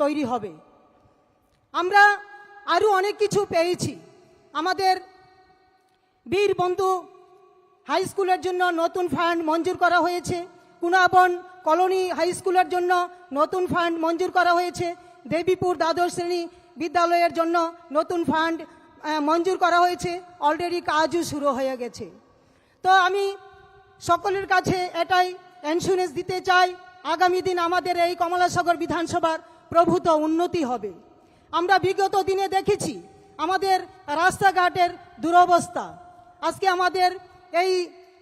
তৈরি হবে। আমরা আরও অনেক কিছু পেয়েছি। আমাদের বীর বন্ধু হাই স্কুলের জন্য নতুন ফান্ড মঞ্জুর করা হয়েছে। কুনাবন কলোনি হাই স্কুলের জন্য নতুন ফান্ড মঞ্জুর করা হয়েছে। দেবীপুর দ্বাদশ শ্রেণি বিদ্যালয়ের জন্য নতুন ফান্ড মঞ্জুর করা হয়েছে। অলরেডি কাজও শুরু হয়ে গেছে। তো আমি সকলের কাছে এটাই ইন্স্যুরেন্স দিতে চাই। আগামী দিন আমাদের এই কমলাসাগর বিধানসভার প্রভূত উন্নতি হবে। আমরা বিগত দিনে দেখেছি আমাদের রাস্তাঘাটের দুরবস্থা। আজকে আমাদের এই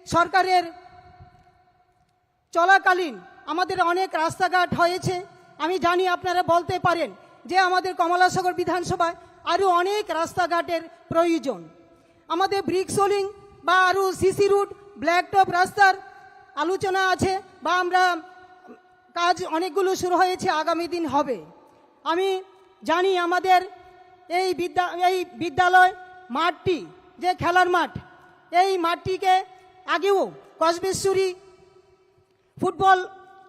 সরকারের চলাকালীন আমাদের অনেক রাস্তাঘাট হয়েছে। আমি জানি আপনারা বলতে পারেন যে আমাদের কমলাসাগর বিধানসভায় আরও অনেক রাস্তাঘাটের প্রয়োজন। আমাদের ব্রিক সোলিং বা আরও সিসি রুট, ব্ল্যাকটপ রাস্তার আলোচনা আছে বা আমরা কাজ অনেকগুলো শুরু হয়েছে, আগামী দিন হবে। আমি জানি আমাদের এই বিদ্যা, এই বিদ্যালয় মাঠটি, যে খেলার মাঠ, এই মাঠটিকে আগেও কসবেশ্বরী ফুটবল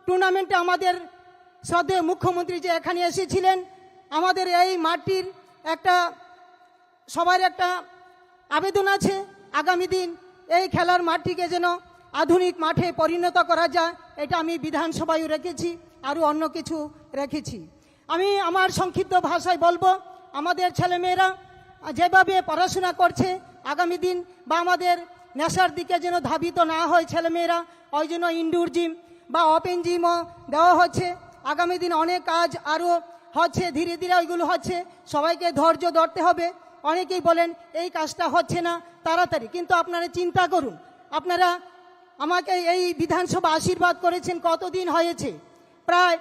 টুর্নামেন্টে আমাদের শ্রদ্ধেয় মুখ্যমন্ত্রী যে এখানে এসেছিলেন, আমাদের এই মাঠটির একটা, সবার একটা আবেদন আছে, আগামী দিন এই খেলার মাঠটিকে যেন আধুনিক মাঠে পরিণত করা যায়, এটা আমি বিধানসভায় রেখেছি, আরও অন্য কিছু রেখেছি। আমি আমার সংক্ষিপ্ত ভাষায় বলব, আমাদের ছেলেমেয়েরা যেভাবে পড়াশোনা করছে, আগামী দিন বা আমাদের নেশার দিকে যেন ধাবিত না হয় ছেলেমেয়েরা, ওই জন্য ইনডোর জিম বা ওপেন জিমও দেওয়া হচ্ছে। আগামী দিন অনেক কাজ আরও হচ্ছে, ধীরে ধীরে ওইগুলো হচ্ছে, সবাইকে ধৈর্য ধরতে হবে। অনেকেই বলেন, এই কাজটা হচ্ছে না, তাড়াতাড়ি। কিন্তু আপনারা চিন্তা করুন, আপনারা আমাকে এই বিধানসভা আশীর্বাদ করেছেন, কতদিন হয়েছে? প্রায়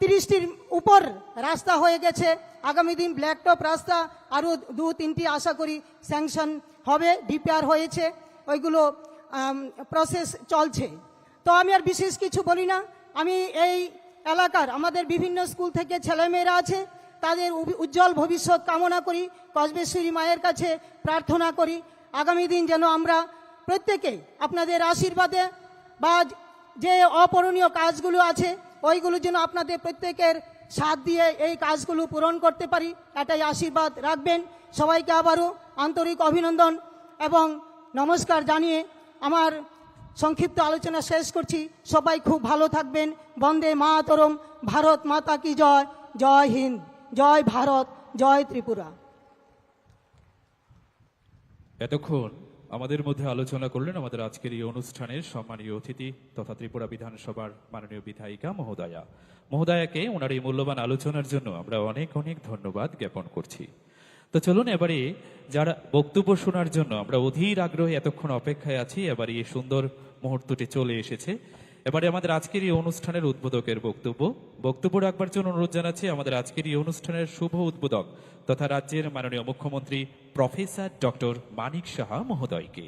তিরিশটির উপর রাস্তা হয়ে গেছে। আগামী দিন ব্ল্যাকটপ রাস্তা, আরও দু, তিনটি আশা করি স্যাংশন হবে ডিপিআর হয়েছে, ওইগুলো প্রসেস চলছে। তো আমি আর বিশেষ কিছু বলি না। আমি এই এলাকার, আমাদের বিভিন্ন স্কুল থেকে ছেলেমেয়েরা আছে, তাদের উজ্জ্বল ভবিষ্যৎ কামনা করি, কসবেশ্বরী মায়ের কাছে প্রার্থনা করি। আগামী দিন যেন আমরা প্রত্যেকে আপনাদের আশীর্বাদে বা যে অপূরণীয় কাজগুলো আছে ওইগুলো যেন আপনাদের প্রত্যেকের সাথ দিয়ে এই কাজগুলো পূরণ করতে পারি। এটাই আশীর্বাদ রাখবেন। সবাইকে আবারও আন্তরিক অভিনন্দন এবং নমস্কার জানিয়ে আমার সংক্ষিপ্ত আলোচনা শেষ করছি। সবাই খুব ভালো থাকবেন। বন্দে মাতরম। ভারত মাতা কি জয়? জয় হিন্দ। জয় ভারত। জয় ত্রিপুরা। এতক্ষণ আমাদের মধ্যে আলোচনা করলেন আমাদের আজকের এই অনুষ্ঠানের সম্মানীয় অতিথি তথা ত্রিপুরা বিধানসভার মাননীয় বিধায়িকা মহোদয়া। মহোদয়াকে ওনার এই মূল্যবান আলোচনার জন্য আমরা অনেক অনেক ধন্যবাদ জ্ঞাপন করছি। তো চলুন এবারে যারা বক্তব্য শোনার জন্য আমরা অধীর আগ্রহে এতক্ষণ অপেক্ষায় আছি, এবারে এই সুন্দর মুহূর্তটি চলে এসেছে। এবারে আমাদের আজকের এই অনুষ্ঠানের উদ্বোধকের বক্তব্য। বক্তব্য রাখবার জন্য অনুরোধ জানাচ্ছি, আমাদের আজকের এই অনুষ্ঠানের শুভ উদ্বোধক তথা রাজ্যের মাননীয় মুখ্যমন্ত্রী প্রফেসর ডক্টর মানিক সাহা মহোদয়কে।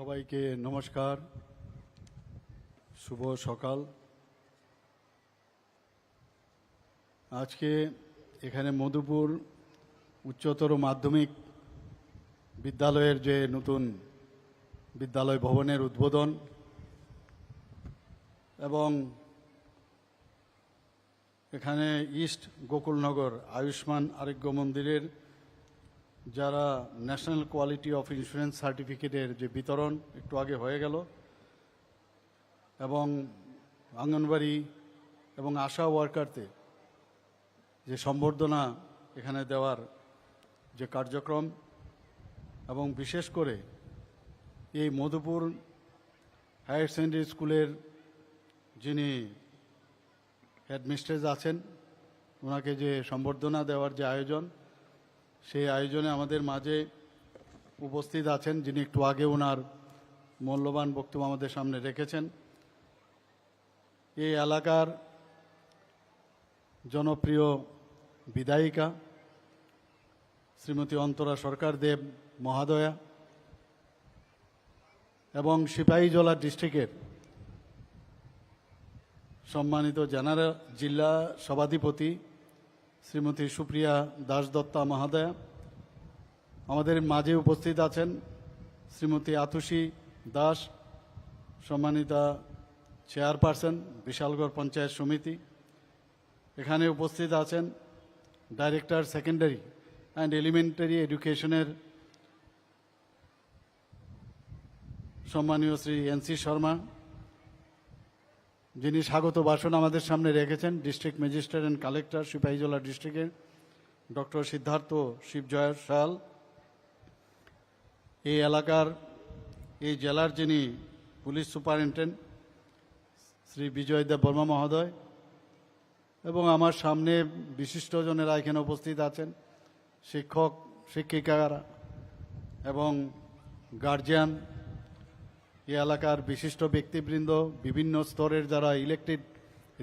সবাইকে নমস্কার। শুভ সকাল। আজকে এখানে মধুপুর উচ্চতর মাধ্যমিক বিদ্যালয়ের যে নতুন বিদ্যালয় ভবনের উদ্বোধন এবং এখানে ইস্ট গোকুলনগর আয়ুষ্মান আরোগ্য মন্দিরের যারা ন্যাশনাল কোয়ালিটি অফ ইন্স্যুরেন্স সার্টিফিকেটের যে বিতরণ একটু আগে হয়ে গেল, এবং আঙ্গনবাড়ি এবং আশা ওয়ার্কারতে যে সম্বর্ধনা এখানে দেওয়ার যে কার্যক্রম, এবং বিশেষ করে এই মধুপুর হায়ার সেকেন্ডারি স্কুলের যিনি হেডমিস্ট্রেস আছেন ওনাকে যে সম্বর্ধনা দেওয়ার যে আয়োজন সেই আয়োজনে আমাদের মাঝে উপস্থিত আছেন যিনি একটু আগে ওনার মূল্যবান বক্তব্য আমাদের সামনে রেখেছেন। এই এলাকার জনপ্রিয় বিধায়িকা শ্রীমতী অন্তরা সরকার দেব মহাদয়া এবং সিপাহীজলা ডিস্ট্রিক্টের সম্মানিত জেনারেল, জেলা সভাধিপতি শ্রীমতী সুপ্রিয়া দাস দত্তা মহোদয়া। আমাদের মাঝে উপস্থিত আছেন শ্রীমতী আতুষী দাস সম্মানিতা চেয়ারপারসন, বিশালগড় পঞ্চায়েত সমিতি। এখানে উপস্থিত আছেন ডাইরেক্টর সেকেন্ডারি অ্যান্ড এলিমেন্টারি এডুকেশনের সম্মানীয় শ্রী এনসি শর্মা যিনি স্বাগত ভাষণ আমাদের সামনে রেখেছেন district magistrate and collector Sepahijala ডিস্ট্রিক্টের ডক্টর সিদ্ধার্থ শিবজয় শাল এই এলাকার, এই জেলার যিনি পুলিশ সুপারিনটেন্ডেন্ট, শ্রী বিজয় দেব বর্মা মহোদয় এবং আমার সামনে বিশিষ্টজনেরা এখানে উপস্থিত আছেন, শিক্ষক, শিক্ষিকারা এবং গার্জিয়ান এই এলাকার বিশিষ্ট ব্যক্তিবৃন্দ, বিভিন্ন স্তরের যারা ইলেকটেড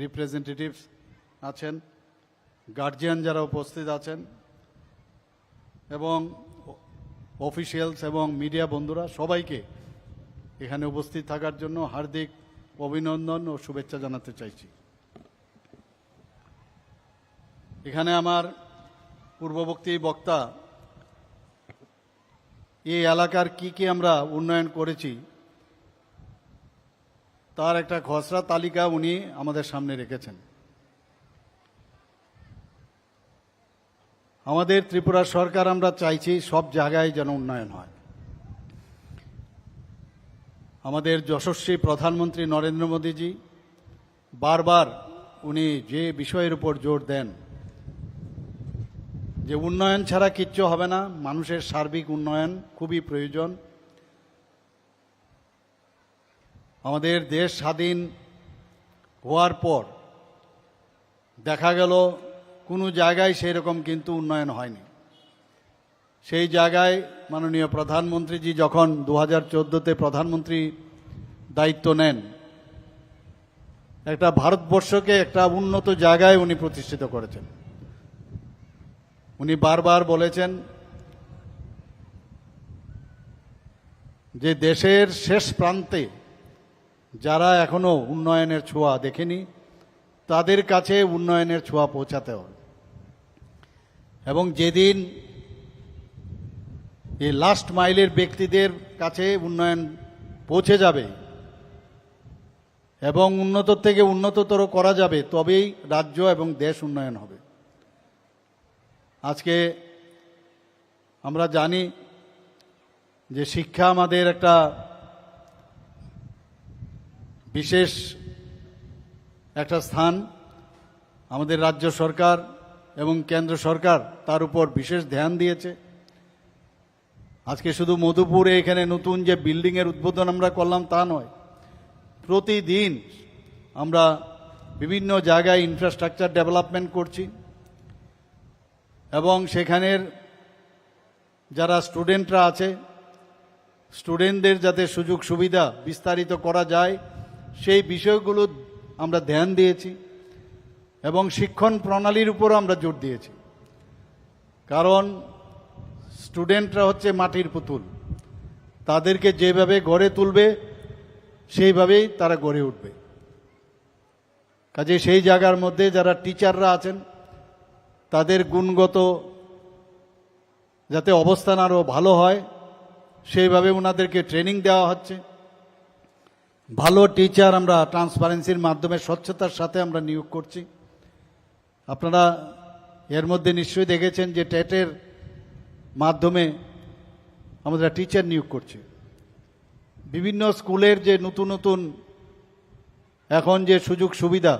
রিপ্রেজেন্টেটিভস আছেন গার্জিয়ান যারা উপস্থিত আছেন, এবং অফিসিয়ালস এবং মিডিয়া বন্ধুরা সবাইকে এখানে উপস্থিত থাকার জন্য হার্দিক অভিনন্দন ও শুভেচ্ছা জানাতে চাইছি। এখানে আমার পূর্ববর্তী বক্তা এই এলাকার কি কি আমরা উন্নয়ন করেছি তার একটা খসড়া তালিকা উনি আমাদের সামনে রেখেছেন। আমাদের ত্রিপুরা সরকার আমরা চাইছি সব জায়গায় যেন উন্নয়ন হয়। আমাদের যশস্বী প্রধানমন্ত্রী নরেন্দ্র মোদীজি বারবার উনি যে বিষয়ের উপর জোর দেন যে উন্নয়ন ছাড়া কিচ্ছু হবে না, মানুষের সার্বিক উন্নয়ন খুবই প্রয়োজন। আমাদের দেশ স্বাধীন হওয়ার পর দেখা গেল কোনো জায়গায় সেই রকম কিন্তু উন্নয়ন হয়নি। সেই জায়গায় মাননীয় প্রধানমন্ত্রীজি যখন দু হাজার চোদ্দোতে প্রধানমন্ত্রী দায়িত্ব নেন, একটা ভারতবর্ষকে একটা উন্নত জায়গায় উনি প্রতিষ্ঠিত করেছেন। উনি বারবার বলেছেন যে দেশের শেষ প্রান্তে যারা এখনও উন্নয়নের ছোঁয়া দেখেনি, তাদের কাছে উন্নয়নের ছোঁয়া পৌঁছাতে হবে। এবং যেদিন এই লাস্ট মাইলের ব্যক্তিদের কাছে উন্নয়ন পৌঁছে যাবে এবং উন্নত থেকে উন্নততর করা যাবে, তবেই রাজ্য এবং দেশ উন্নয়ন হবে। আজকে আমরা জানি যে শিক্ষা আমাদের একটা বিশেষ একটা স্থান আমাদের রাজ্য সরকার এবং কেন্দ্র সরকার তার উপর বিশেষ ধ্যান দিয়েছে। আজকে শুধু মধুপুরে এখানে নতুন যে বিল্ডিংয়ের উদ্বোধন আমরা করলাম তা নয়। প্রতিদিন আমরা বিভিন্ন জায়গায় ইনফ্রাস্ট্রাকচার ডেভেলপমেন্ট করছি এবং সেখানের যারা স্টুডেন্টরা আছে স্টুডেন্টদের যাতে সুযোগ সুবিধা বিস্তারিত করা যায় সেই বিষয়গুলো আমরা ধ্যান দিয়েছি এবং শিক্ষণ প্রণালীর উপরও আমরা জোর দিয়েছি। কারণ স্টুডেন্টরা হচ্ছে মাটির পুতুল। তাদেরকে যেভাবে গড়ে তুলবে, সেইভাবেই তারা গড়ে উঠবে। কাজে সেই জায়গার মধ্যে যারা টিচাররা আছেন, তাদের গুণগত যাতে অবস্থান আরও ভালো হয়, সেইভাবে ওনাদেরকে ট্রেনিং দেওয়া হচ্ছে। ভালো টিচার আমরা ট্রান্সপারেন্সির মাধ্যমে, স্বচ্ছতার সাথে আমরা নিয়োগ করছি। আপনারা এর মধ্যে নিশ্চয়ই দেখেছেন যে টেটের মাধ্যমে আমরা টিচার নিয়োগ করছি। বিভিন্ন স্কুলের যে নতুন নতুন এখন যে সুযোগ সুবিধা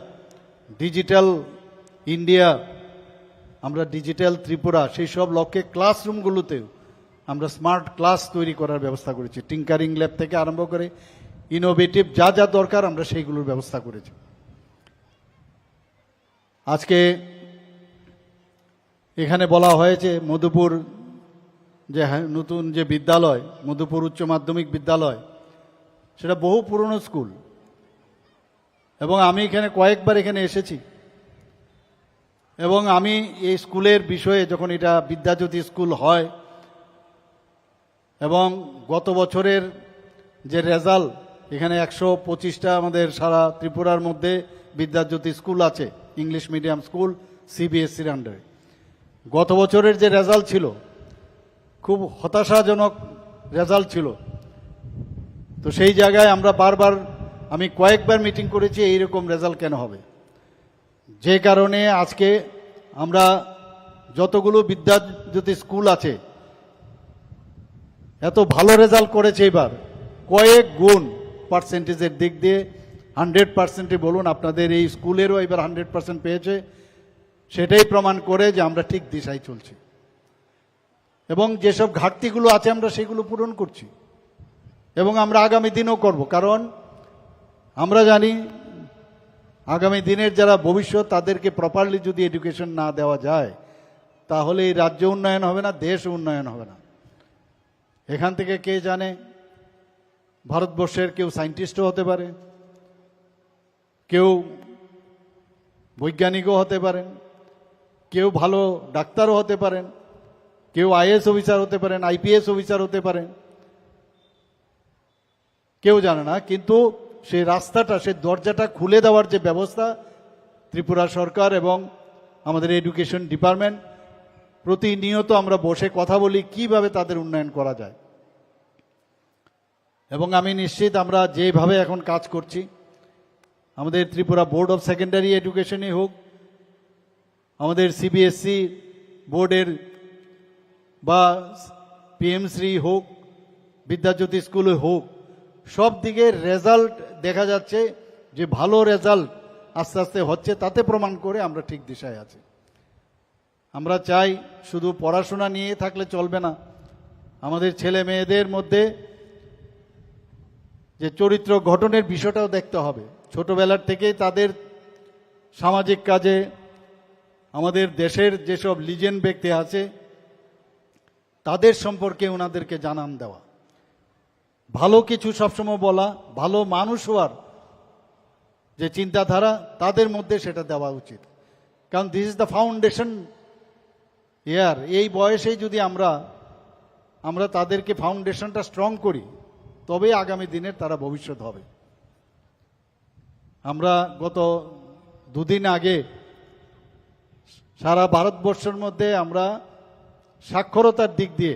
ডিজিটাল ইন্ডিয়া আমরা ডিজিটাল ত্রিপুরা, সেই সব লক্ষ্যে ক্লাসরুমগুলোতেও আমরা স্মার্ট ক্লাস তৈরি করার ব্যবস্থা করেছি। টিঙ্কারিং ল্যাব থেকে আরম্ভ করে ইনোভেটিভ যা যা দরকার আমরা সেইগুলোর ব্যবস্থা করেছি। আজকে এখানে বলা হয়েছে মধুপুর যে হ্যাঁ, নতুন যে বিদ্যালয় মধুপুর উচ্চ মাধ্যমিক বিদ্যালয় সেটা বহু পুরনো স্কুল। এবং আমি এখানে কয়েকবার এখানে এসেছি। এবং আমি এই স্কুলের বিষয়ে যখন এটা বিদ্যাজ্যোতি স্কুল হয় এবং গত বছরের যে রেজাল্ট এখানে একশো পঁচিশটা আমাদের সারা ত্রিপুরার মধ্যে বিদ্যাজ্যোতি স্কুল আছে, ইংলিশ মিডিয়াম স্কুল সিবিএসসির আন্ডারে গত বছরের যে রেজাল্ট ছিল, খুব হতাশাজনক রেজাল্ট ছিল। তো সেই জায়গায় আমরা বারবার, আমি কয়েকবার মিটিং করেছি, এইরকম রেজাল্ট কেন হবে? যে কারণে আজকে আমরা যতগুলো বিদ্যাজ্যোতি স্কুল আছে, এত ভালো রেজাল্ট করেছে এবার, কয়েক গুণ। পার্সেন্টেজের দিক দিয়ে হান্ড্রেড পার্সেন্টে বলুন, আপনাদের এই স্কুলেরও এবার হান্ড্রেড পার্সেন্ট পেয়েছে। সেটাই প্রমাণ করে যে আমরা ঠিক দিশায় চলছি। এবং যেসব ঘাটতিগুলো আছে, আমরা সেগুলো পূরণ করছি। এবং আমরা আগামী দিনও করব, কারণ আমরা জানি আগামী দিনের যারা ভবিষ্যৎ, তাদেরকে প্রপারলি যদি এডুকেশন না দেওয়া যায়, তাহলে এই রাজ্য উন্নয়ন হবে না, দেশ উন্নয়ন হবে না। এখান থেকে কে জানে? ভারতবর্ষের কেউ সায়েন্টিস্টও হতে পারে, কেউ বৈজ্ঞানিকও হতে পারেন, কেউ ভালো ডাক্তারও হতে পারেন, কেউ আইএস অফিসার হতে পারেন, আইপিএস অফিসার হতে পারেন, কেউ জানে না, কিন্তু সেই রাস্তাটা, সেই দরজাটা খুলে দেওয়ার যে ব্যবস্থা ত্রিপুরা সরকার এবং আমাদের এডুকেশন ডিপার্টমেন্ট, প্রতিনিয়ত আমরা বসে কথা বলি কীভাবে তাদের উন্নয়ন করা যায়। এবং আমি নিশ্চিত আমরা যেভাবে এখন কাজ করছি, আমাদের ত্রিপুরা বোর্ড অফ সেকেন্ডারি এডুকেশনই হোক, আমাদের সিবিএসসি বোর্ডের বা পিএমশ্রী হোক, বিদ্যাজ্যোতি স্কুলে হোক, সব দিকে রেজাল্ট দেখা যাচ্ছে যে ভালো রেজাল্ট আস্তে আস্তে হচ্ছে, তাতে প্রমাণ করে আমরা ঠিক দিশায় আছি। আমরা চাই শুধু পড়াশোনা নিয়ে থাকলে চলবে না, আমাদের ছেলে মেয়েদের মধ্যে যে চরিত্র গঠনের বিষয়টাও দেখতে হবে। ছোটবেলার থেকেই তাদের সামাজিক কাজে, আমাদের দেশের যেসব লিজেন্ড ব্যক্তি আছে, তাদের সম্পর্কে ওনাদেরকে জানান দেওয়া। ভালো কিছু সবসময় বলা, ভালো মানুষ হওয়ার যে চিন্তাধারা, তাদের মধ্যে সেটা দেওয়া উচিত। কারণ this is the foundation year এই বয়সেই যদি আমরা আমরা তাদেরকে ফাউন্ডেশনটা স্ট্রং করি তবেই আগামী দিনের তারা ভবিষ্যৎ হবে। আমরা গত দুদিন আগে সারা ভারতবর্ষের মধ্যে আমরা সাক্ষরতার দিক দিয়ে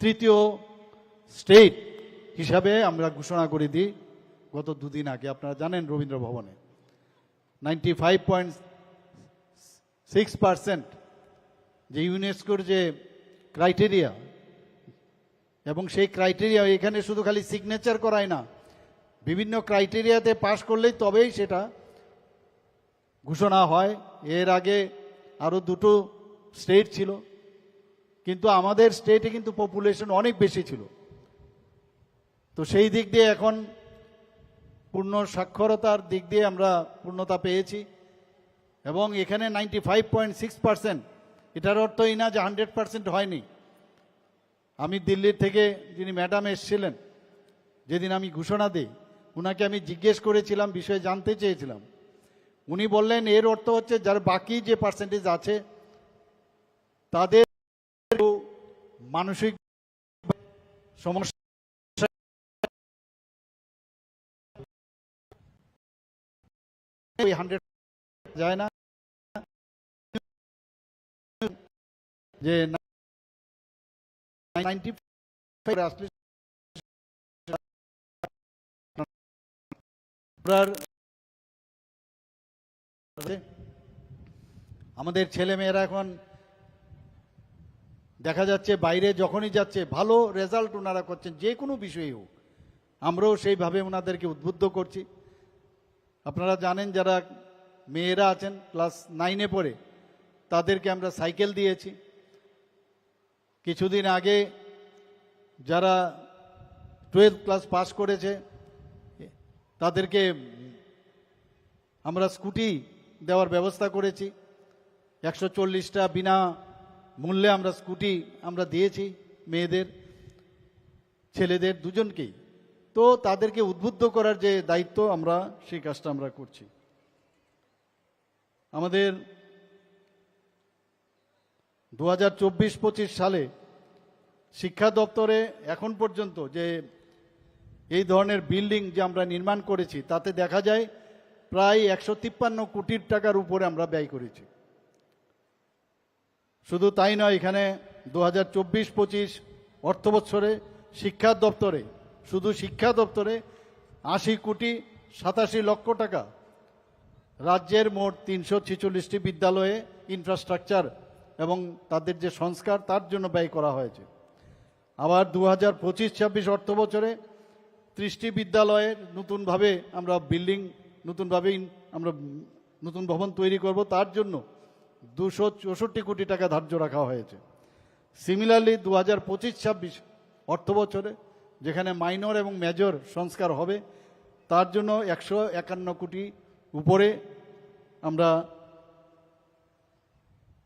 তৃতীয় স্টেট হিসাবে আমরা ঘোষণা করে দিই গত দুদিন আগে। আপনারা জানেন রবীন্দ্র ভবনে। Ninety five point six percent যে ইউনেস্কোর যে ক্রাইটেরিয়া এবং সেই ক্রাইটেরিয়া এখানে শুধু খালি সিগনেচার করায় না, বিভিন্ন ক্রাইটেরিয়াতে পাশ করলেই তবেই সেটা ঘোষণা হয়। এর আগে আরও দুটো স্টেট ছিল, কিন্তু আমাদের স্টেটে কিন্তু পপুলেশন অনেক বেশি ছিল। তো সেই দিক দিয়ে এখন পূর্ণ সাক্ষরতার দিক দিয়ে আমরা পূর্ণতা পেয়েছি এবং এখানে ninety five point six percent এটার অর্থ এই না যে হান্ড্রেড পার্সেন্ট হয়নি। আমি দিল্লির থেকে যিনি ম্যাডাম এসছিলেন, যেদিন আমি ঘোষণা দিই ওনাকে আমি জিজ্ঞেস করেছিলাম, বিষয়ে জানতে চেয়েছিলাম। উনি বললেন, এর অর্থ হচ্ছে, যার বাকি যে পার্সেন্টেজ আছে, তাদের মানসিক সমস্যা। যায় না। যে নাইনটি আসলে আমাদের ছেলে মেয়েরা এখন দেখা যাচ্ছে বাইরে যখনই যাচ্ছে ভালো রেজাল্ট ওনারা করছেন যে কোনো বিষয়ে হোক। আমরাও সেইভাবে ওনাদেরকে উদ্বুদ্ধ করছি। আপনারা জানেন যারা মেয়েরা আছেন ক্লাস নাইনে পড়ে তাদেরকে আমরা সাইকেল দিয়েছি। কিছুদিন আগে যারা টুয়েলভ ক্লাস পাস করেছে, তাদেরকে আমরা স্কুটি দেওয়ার ব্যবস্থা করেছি। একশো চল্লিশটা বিনা মূল্যে আমরা স্কুটি আমরা দিয়েছি মেয়েদের, ছেলেদের দুজনকেই। তো তাদেরকে উদ্বুদ্ধ করার যে দায়িত্ব আমরা, সেই কাজটা আমরা করছি। আমাদের দু হাজার চব্বিশ পঁচিশ সালে শিক্ষা দপ্তরে এখন পর্যন্ত যে এই ধরনের বিল্ডিং যে আমরা নির্মাণ করেছি, তাতে দেখা যায় প্রায় একশো তিপ্পান্ন কোটির টাকার উপরে আমরা ব্যয় করেছি। শুধু তাই নয়, এখানে দু হাজার চব্বিশ পঁচিশ অর্থ বৎসরে শিক্ষা দপ্তরে, শুধু শিক্ষা দপ্তরে আশি কোটি সাতাশি লক্ষ টাকা, রাজ্যের মোট তিনশো ছেচল্লিশটি বিদ্যালয়ে ইনফ্রাস্ট্রাকচার এবং তাদের যে সংস্কার, তার জন্য ব্যয় করা হয়েছে। আবার দু হাজার পঁচিশ ছাব্বিশ অর্থ বছরে ত্রিশটি বিদ্যালয়ের নতুনভাবে আমরা বিল্ডিং, নতুনভাবে আমরা নতুন ভবন তৈরি করব। তার জন্য দুশো চৌষট্টি কোটি টাকা ধার্য রাখা হয়েছে। সিমিলারলি দু হাজার পঁচিশ ছাব্বিশ অর্থ বছরে যেখানে মাইনর এবং মেজর সংস্কার হবে, তার জন্য একশো একান্ন কোটি উপরে আমরা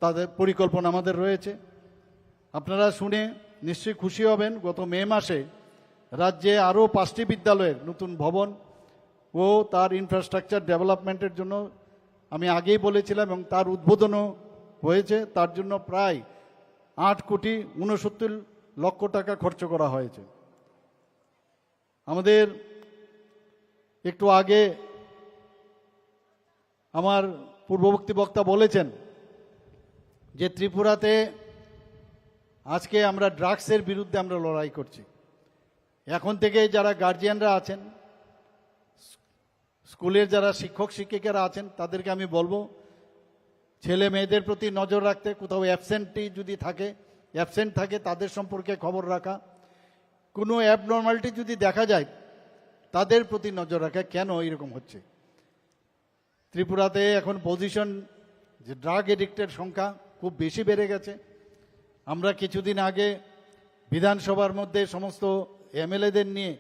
তাদের পরিকল্পনা আমাদের রয়েছে। আপনারা শুনে নিশ্চয়ই খুশি হবেন, গত মে মাসে রাজ্যে আরও পাঁচটি বিদ্যালয়ের নতুন ভবন ও তার ইনফ্রাস্ট্রাকচার ডেভেলপমেন্টের জন্য আমি আগেই বলেছিলাম এবং তার উদ্বোধনও হয়েছে। তার জন্য প্রায় আট কোটি উনসত্তর লক্ষ টাকা খরচ করা হয়েছে। আমাদের একটু আগে আমার পূর্ববর্তী বক্তা বলেছেন যে ত্রিপুরাতে আজকে আমরা ড্রাগসের বিরুদ্ধে আমরা লড়াই করছি। এখন থেকে যারা গার্জিয়ানরা আছেন, স্কুলের যারা শিক্ষক, শিক্ষিকারা আছেন, তাদেরকে আমি বলব, ছেলে মেয়েদের প্রতি নজর রাখতে, কোথাও অ্যাবসেন্টই যদি থাকে অ্যাবসেন্ট থাকে, তাদের সম্পর্কে খবর রাখা। কোনো অ্যাবনর্মালিটি যদি দেখা যায়, তাদের প্রতি নজর রাখা কেন এরকম হচ্ছে? ত্রিপুরাতে এখন পজিশন যে ড্রাগ এডিক্টের সংখ্যা খুব বেশি বেড়ে গেছে। আমরা কিছুদিন আগে বিধানসভার মধ্যে সমস্ত এমএলএদের নিয়ে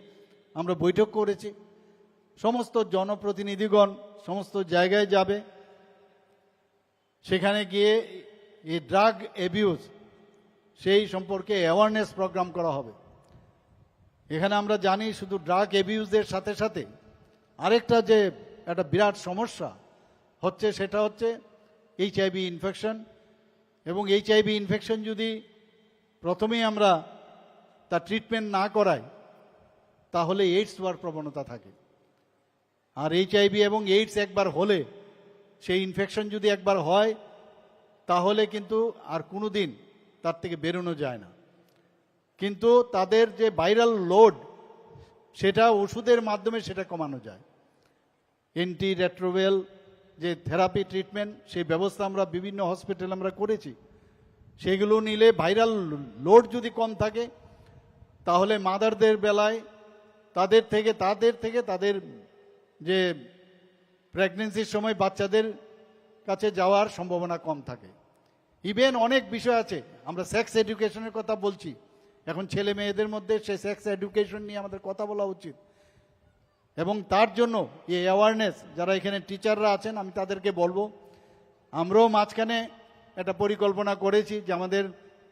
আমরা বৈঠক করেছি। সমস্ত জনপ্রতিনিধিগণ সমস্ত জায়গায় যাবে। সেখানে গিয়ে এই ড্রাগ অ্যাবিউজ সেই সম্পর্কে অ্যাওয়ারনেস প্রোগ্রাম করা হবে। এখানে আমরা জানি শুধু ড্রাগ অ্যাবিউজের সাথে সাথে আরেকটা যে একটা বিরাট সমস্যা হচ্ছে সেটা হচ্ছে এইচআইভি ইনফেকশন। এবং এইচআইভি ইনফেকশন যদি প্রথমেই আমরা তার ট্রিটমেন্ট না করাই, তাহলে এইডস হওয়ার প্রবণতা থাকে। আর এইচআইভি এবং এইডস একবার হলে, সেই ইনফেকশন যদি একবার হয়, তাহলে কিন্তু আর কোনো দিন তার থেকে বেরোনো যায় না। কিন্তু তাদের যে ভাইরাল লোড সেটা ওষুধের মাধ্যমে সেটা কমানো যায়। এন্টি রেট্রোভেল যে থেরাপি ট্রিটমেন্ট, সেই ব্যবস্থা আমরা বিভিন্ন হসপিটাল আমরা করেছি। সেগুলো নিলে ভাইরাল লোড যদি কম থাকে, তাহলে মাদারদের বেলায় তাদের থেকে তাদের থেকে তাদের যে প্রেগনেন্সির সময় বাচ্চাদের কাছে যাওয়ার সম্ভাবনা কম থাকে। ইভেন অনেক বিষয় আছে, আমরা সেক্স এডুকেশনের কথা বলছি। এখন ছেলে মেয়েদের মধ্যে সেই সেক্স এডুকেশন নিয়ে আমাদের কথা বলা উচিত। এবং তার জন্য এই অ্যাওয়ারনেস যারা এখানে টিচাররা আছেন, আমি তাদেরকে বলব, আমরাও মাঝখানে একটা পরিকল্পনা করেছি যে আমাদের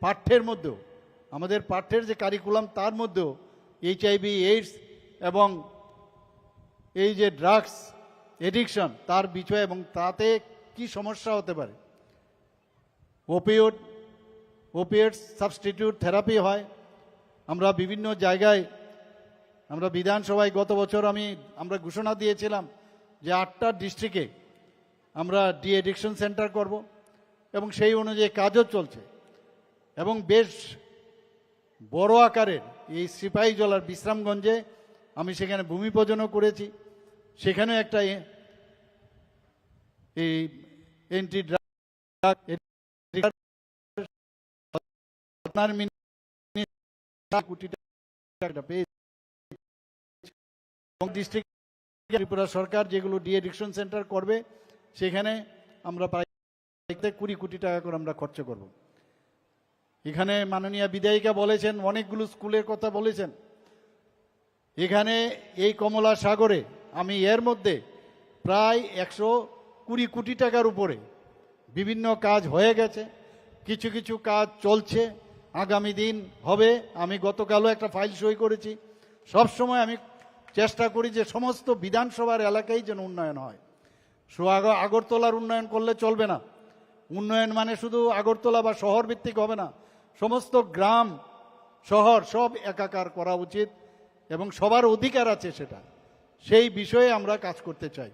পাঠ্যের মধ্যেও, আমাদের পাঠ্যের যে কারিকুলাম তার মধ্যেও এইচআইভি এইডস এবং এই যে ড্রাগস এডিকশন তার বিষয় এবং তাতে কি সমস্যা হতে পারে। ওপিওড ওপিওড সাবস্টিটিউট থেরাপি হয়। আমরা বিভিন্ন জায়গায় আমরা বিধানসভায় গত বছর আমি, আমরা ঘোষণা দিয়েছিলাম যে আটটা ডিস্ট্রিক্টে আমরা ডি এডিকশন সেন্টার করব এবং সেই অনুযায়ী কাজও চলছে। এবং বেশ বড় আকারের এই সিপাহী জলার বিশ্রামগঞ্জে আমি সেখানে ভূমি পূজনও করেছি। সেখানেও একটা এই এন্টি ড্রাগ কোটি টাকা পেয়েছে। এবং ডিস্ট্রিক্ট ত্রিপুরা সরকার যেগুলো ডি এডিকশন সেন্টার করবে, সেখানে আমরা প্রায় কুড়ি কোটি টাকা করে আমরা খরচ করব। এখানে মাননীয় বিধায়িকা বলেছেন, অনেকগুলো স্কুলের কথা বলেছেন। এখানে এই কমলা সাগরে আমি এর মধ্যে প্রায় একশো কুড়ি কোটি টাকার উপরে বিভিন্ন কাজ হয়ে গেছে, কিছু কিছু কাজ চলছে। আগামী দিন হবে, আমি গতকালও একটা ফাইল সই করেছি। সব সময় আমি চেষ্টা করি যে সমস্ত বিধানসভার এলাকায় যেন উন্নয়ন হয়। সো আগরতলার উন্নয়ন করলে চলবে না। উন্নয়ন মানে শুধু আগরতলা বা শহর ভিত্তিক হবে না। সমস্ত গ্রাম, শহর সব একাকার করা উচিত এবং সবার অধিকার আছে সেটা। সেই বিষয়ে আমরা কাজ করতে চাই।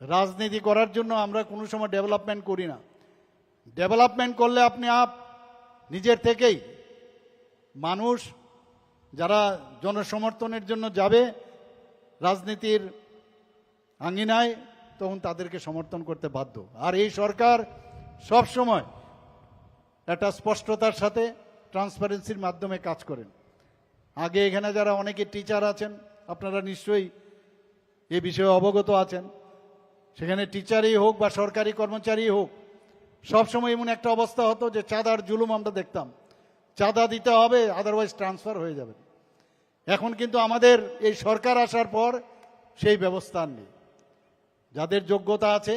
রাজনীতি করার জন্য আমরা কোনো সময় ডেভেলপমেন্ট করি না। ডেভেলপমেন্ট করলে আপনি আপ নিজের থেকেই মানুষ যারা জনসমর্থনের জন্য যাবে রাজনীতির আঙ্গিনায় তখন তাদেরকে সমর্থন করতে বাধ্য। আর এই সরকার সব সময় একটা স্পষ্টতার সাথে ট্রান্সপারেন্সির মাধ্যমে কাজ করেন। আগে এখানে যারা অনেকে টিচার আছেন, আপনারা নিশ্চয়ই এ বিষয়ে অবগত আছেন। সেখানে টিচারই হোক বা সরকারি কর্মচারী হোক, সবসময় এমন একটা অবস্থা হতো যে চাঁদার জুলুম আমরা দেখতাম। চাঁদা দিতে হবে আদারওয়াইজ ট্রান্সফার হয়ে যাবে। এখন কিন্তু আমাদের এই সরকার আসার পর সেই ব্যবস্থা নেই। যাদের যোগ্যতা আছে,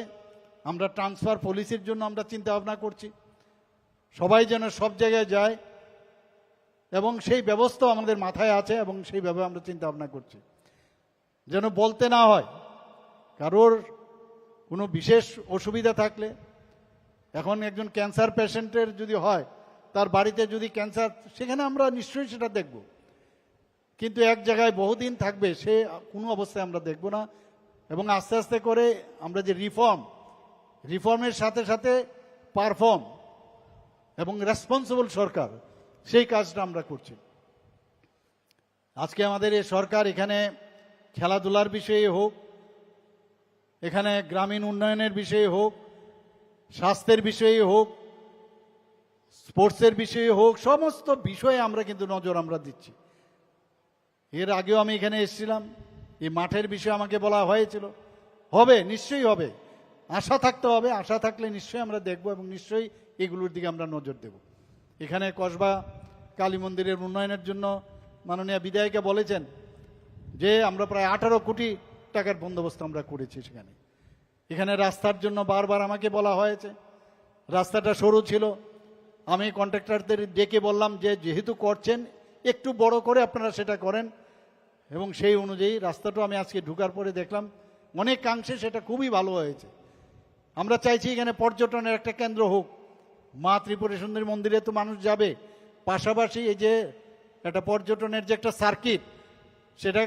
আমরা ট্রান্সফার পলিসির জন্য আমরা চিন্তা ভাবনা করছি। সবাই যেন সব জায়গায় যায় এবং সেই ব্যবস্থা আমাদের মাথায় আছে এবং সেইভাবে আমরা চিন্তা ভাবনা করছি। যেন বলতে না হয়, কারোর কোনো বিশেষ অসুবিধা থাকলে, এখন একজন ক্যান্সার পেশেন্টের যদি হয়, তার বাড়িতে যদি ক্যান্সার সেখানে আমরা নিশ্চয়ই সেটা দেখব। কিন্তু এক জায়গায় বহুদিন থাকবে, সে কোনো অবস্থায় আমরা দেখব না। এবং আস্তে আস্তে করে আমরা যে রিফর্ম রিফর্মের সাথে সাথে পারফর্ম এবং রেসপন্সিবল সরকার, সেই কাজটা আমরা করছি। আজকে আমাদের এই সরকার এখানে খেলাধুলার বিষয়ে হোক, এখানে গ্রামীণ উন্নয়নের বিষয়ে হোক, স্বাস্থ্যের বিষয়ে হোক স্পোর্টসের বিষয়ে হোক, সমস্ত বিষয়ে আমরা কিন্তু নজর আমরা দিচ্ছি। এর আগেও আমি এখানে এসেছিলাম। এই মাঠের বিষয়ে আমাকে বলা হয়েছিল। হবে, নিশ্চয়ই হবে। আশা থাকতে হবে, আশা থাকলে নিশ্চয়ই আমরা দেখব এবং নিশ্চয়ই এগুলোর দিকে আমরা নজর দেব। এখানে কসবা কালী মন্দিরের উন্নয়নের জন্য মাননীয় বিধায়িকা বলেছেন যে, আমরা প্রায় আঠারো কোটি টাকার বন্দোবস্ত আমরা করেছি সেখানে। এখানে রাস্তার জন্য বারবার আমাকে বলা হয়েছে। রাস্তাটা সরু ছিল। আমি কন্ট্রাক্টরদের ডেকে বললাম যে, যেহেতু করছেন একটু বড় করে আপনারা সেটা করেন। এবং সেই অনুযায়ী রাস্তাটা আমি আজকে ঢুকার পরে দেখলাম, অনেকাংশে সেটা খুবই ভালো হয়েছে। আমরা চাইছি এখানে পর্যটনের একটা কেন্দ্র হোক। মা ত্রিপুরা সুন্দরী মন্দিরে তো মানুষ যাবে। পাশাপাশি এই যে একটা পর্যটনের যে একটা সার্কিট সেটা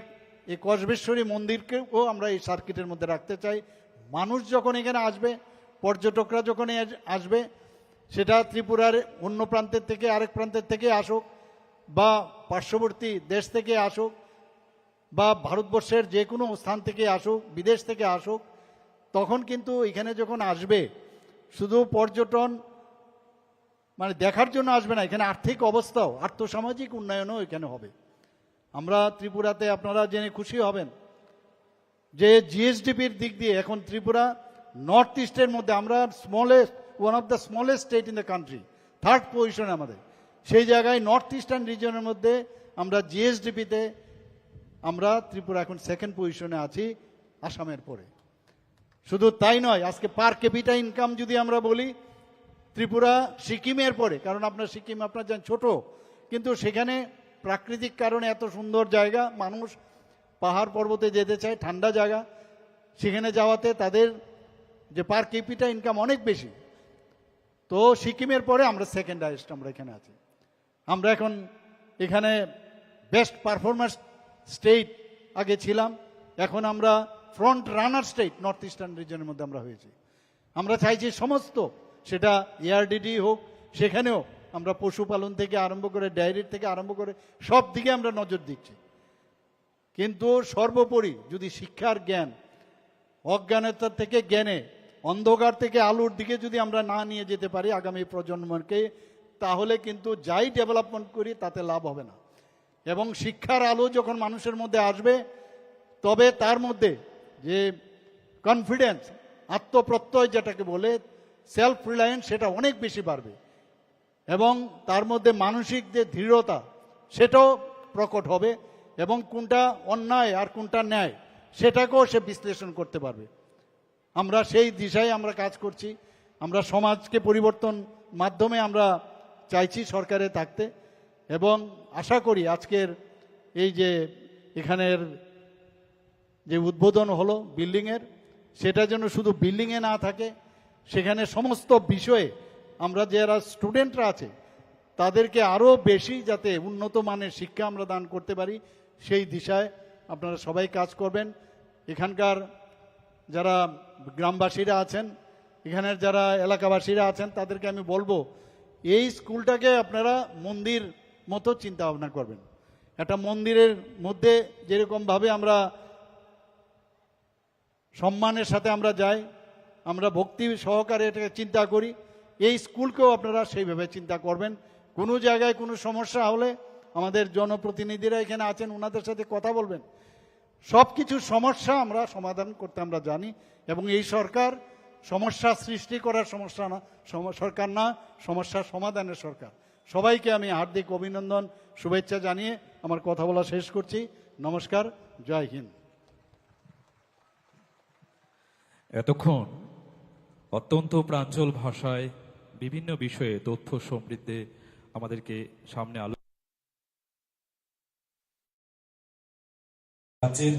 এই কসবেশ্বরী মন্দিরকেও আমরা এই সার্কিটের মধ্যে রাখতে চাই। মানুষ যখন এখানে আসবে, পর্যটকরা যখন আসবে, সেটা ত্রিপুরার অন্য প্রান্তের থেকে আরেক প্রান্তের থেকে আসুক। বা পার্শ্ববর্তী দেশ থেকে আসুক বা ভারতবর্ষের যে কোনো স্থান থেকে আসুক, বিদেশ থেকে আসুক, তখন কিন্তু এখানে যখন আসবে, শুধু পর্যটন মানে দেখার জন্য আসবে না, এখানে আর্থিক অবস্থাও, আর্থসামাজিক উন্নয়নও এখানে হবে। আমরা ত্রিপুরাতে আপনারা জেনে খুশি হবেন যে জিএসডিপির দিক দিয়ে এখন ত্রিপুরা নর্থ ইস্টের মধ্যে, আমরা smallest one of the smallest state in the country third position আমাদের। সেই জায়গায় নর্থ ইস্টার্ন রিজনের মধ্যে আমরা জিএসডিপিতে আমরা ত্রিপুরা এখন সেকেন্ড পজিশনে আছি, আসামের পরে। শুধু তাই নয়, আজকে পার ক্যাপিটা ইনকাম যদি আমরা বলি, ত্রিপুরা সিকিমের পরে, কারণ আপনার সিকিম, আপনার যান ছোট। কিন্তু সেখানে প্রাকৃতিক কারণে এত সুন্দর জায়গা, মানুষ পাহাড় পর্বতে যেতে চায়, ঠান্ডা জায়গা। সেখানে যাওয়াতে তাদের যে পার ক্যাপিটা ইনকাম অনেক বেশি। তো সিকিমের পরে আমরা সেকেন্ড হাইস্ট আমরা এখানে আছি। আমরা এখন এখানে বেস্ট পারফরমেন্স স্টেট আগে ছিলাম, এখন আমরা front runner state north eastern রিজনের মধ্যে আমরা হয়েছি। আমরা চাইছি সমস্ত, সেটা এআরডিডি হোক, সেখানেও আমরা পশুপালন থেকে আরম্ভ করে ডায়েরির থেকে আরম্ভ করে সব দিকে আমরা নজর দিচ্ছি। কিন্তু সর্বোপরি যদি শিক্ষার জ্ঞান, অজ্ঞানতা থেকে জ্ঞানে, অন্ধকার থেকে আলোর দিকে যদি আমরা না নিয়ে যেতে পারি আগামী প্রজন্মকে তাহলে কিন্তু যাই ডেভেলপমেন্ট করি, তাতে লাভ হবে না। এবং শিক্ষার আলো যখন মানুষের মধ্যে আসবে, তবে তার মধ্যে যে কনফিডেন্স আত্মপ্রত্যয় যেটাকে বলে সেলফ রিলায়েন্স সেটা অনেক বেশি বাড়বে। এবং তার মধ্যে মানসিক যে দৃঢ়তা, সেটাও প্রকট হবে এবং কোনটা অন্যায় আর কোনটা ন্যায়, সেটাকেও সে বিশ্লেষণ করতে পারবে। আমরা সেই দিশায় আমরা কাজ করছি। আমরা সমাজকে পরিবর্তন মাধ্যমে আমরা চাইছি সরকারে থাকতে এবং আশা করি আজকের এই যে এখানের যে উদ্বোধন হলো বিল্ডিংয়ের, সেটা যেন শুধু বিল্ডিংয়ে না থাকে, সেখানে সমস্ত বিষয়ে আমরা যারা স্টুডেন্টরা আছে, তাদেরকে আরও বেশি যাতে উন্নত মানের শিক্ষা আমরা দান করতে পারি, সেই দিশায় আপনারা সবাই কাজ করবেন। এখানকার যারা গ্রামবাসীরা আছেন, এখানের যারা এলাকাবাসীরা আছেন, তাদেরকে আমি বলব এই স্কুলটাকে আপনারা মন্দির মতো চিন্তা ভাবনা করবেন। একটা মন্দিরের মধ্যে যেরকমভাবে আমরা সম্মানের সাথে আমরা যাই, আমরা ভক্তি সহকারে এটাকে চিন্তা করি, এই স্কুলকেও আপনারা সেইভাবে চিন্তা করবেন। কোনো জায়গায় কোনো সমস্যা হলে আমাদের জনপ্রতিনিধিরা এখানে আছেন, ওনাদের সাথে কথা বলবেন। সব কিছু সমস্যা আমরা সমাধান করতে আমরা জানি এবং এই সরকার সমস্যা সৃষ্টি করার সমস্যা না সরকার না, সমস্যা সমাধানের সরকার। সবাইকে আমি হার্দিক অভিনন্দন, শুভেচ্ছা জানিয়ে আমার কথা বলা শেষ করছি। নমস্কার, জয় হিন্দ। এতক্ষণ অত্যন্ত প্রাঞ্জল ভাষায় বিভিন্ন বিষয়ে তথ্য সমৃদ্ধে আমাদেরকে সামনে আলো রাজ্যের